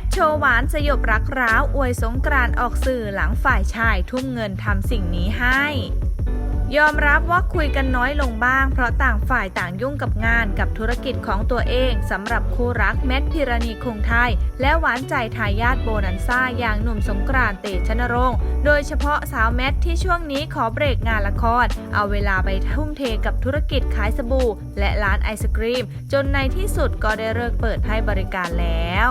ทโชว์หวานสยบรักร้าว อวยสงกรานต์ออกสื่อหลังฝ่ายชายทุ่มเงินทำสิ่งนี้ให้ ยอมรับว่าคุยกันน้อยลงบ้าง เพราะต่างฝ่ายต่างยุ่งกับงานกับธุรกิจของตัวเองสำหรับคู่รักแมทพิรณีคงไทย และหวานใจทายาทโบนันซ่าอย่างหนุ่มสงกรานต์เตชนรงค์โดยเฉพาะสาวแมทที่ช่วงนี้ขอเบรกงานละคร เอาเวลาไปทุ่มเทกับธุรกิจขายสบู่ และร้านไอศกรีม จนในที่สุดก็ได้เลิกเปิดให้บริการแล้ว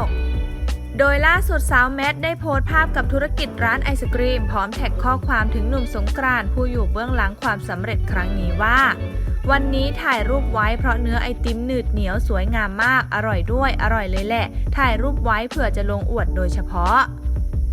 โดยล่าสุดสาวแมทได้โพสต์ภาพกับธุรกิจร้านไอศกรีม พร้อมแท็กข้อความถึงหนุ่มสงกรานผู้อยู่เบื้องหลังความสำเร็จครั้งนี้ว่า วันนี้ถ่ายรูปไว้เพราะเนื้อไอติมหนืดเหนียวสวยงามมาก อร่อยด้วย อร่อยเลยแหละ ถ่ายรูปไว้เผื่อจะลงอวดโดยเฉพาะ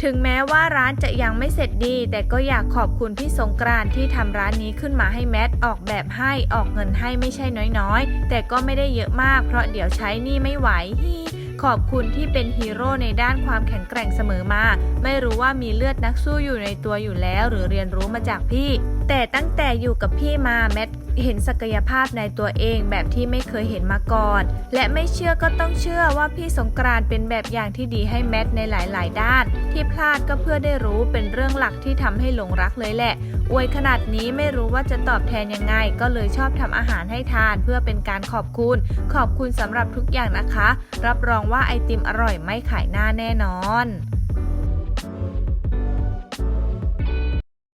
ถึงแม้ว่าร้านจะยังไม่เสร็จดี แต่ก็อยากขอบคุณพี่สงกรานที่ทำร้านนี้ขึ้นมาให้แมทออกแบบให้ออกเงินให้ไม่ใช่น้อยๆ แต่ก็ไม่ได้เยอะมากเพราะเดี๋ยวใช้นี่ไม่ไหวฮี ขอบคุณที่เป็นฮีโร่ในด้านความแข็งแกร่งเสมอมา ไม่รู้ว่ามีเลือดนักสู้อยู่ในตัวอยู่แล้ว หรือเรียนรู้มาจากพี่ แต่ตั้งแต่อยู่กับพี่มาแมทเห็นศักยภาพในตัวเองแบบที่ไม่เคยเห็นมาก่อน และไม่เชื่อก็ต้องเชื่อว่าพี่สงกรานต์เป็นแบบอย่างที่ดีให้แมทในหลาย ๆ ด้าน ที่พลาดก็เพื่อได้รู้เป็นเรื่องหลักที่ทำให้หลงรักเลยแหละอวยขนาดนี้ไม่รู้ว่าจะตอบแทนยังไง ก็เลยชอบทำอาหารให้ทาน เพื่อเป็นการขอบคุณ ขอบคุณสำหรับทุกอย่างนะคะ รับรองว่าไอติมอร่อยไม่ขายหน้าแน่นอน